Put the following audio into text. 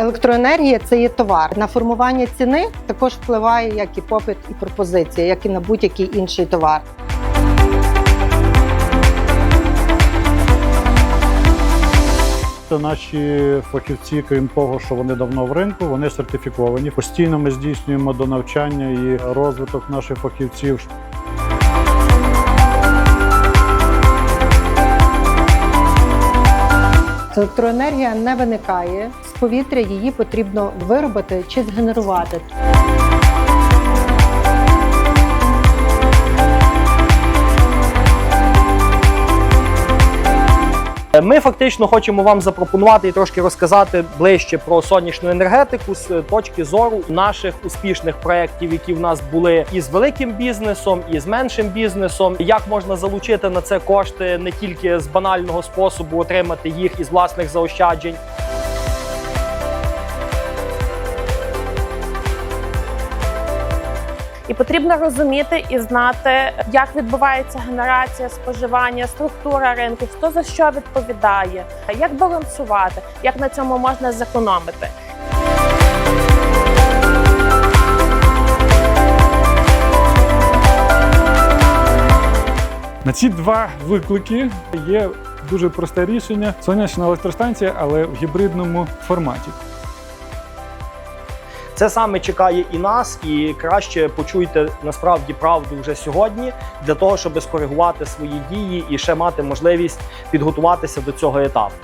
Електроенергія це є товар. На формування ціни також впливає як і попит, і пропозиція, як і на будь-який інший товар. Це наші фахівці, крім того, що вони давно в ринку, вони сертифіковані. Постійно ми здійснюємо до навчання і розвиток наших фахівців. Електроенергія не виникає повітря, її потрібно виробити чи згенерувати. Ми фактично хочемо вам запропонувати і трошки розказати ближче про сонячну енергетику з точки зору наших успішних проєктів, які в нас були і з великим бізнесом, і з меншим бізнесом. Як можна залучити на це кошти не тільки з банального способу отримати їх із власних заощаджень. І потрібно розуміти і знати, як відбувається генерація споживання, структура ринку, хто за що відповідає, як балансувати, як на цьому можна зекономити. На ці два виклики є дуже просте рішення: сонячна електростанція, але в гібридному форматі. Це саме чекає і нас, і краще почуйте насправді правду вже сьогодні для того, щоб скоригувати свої дії і ще мати можливість підготуватися до цього етапу.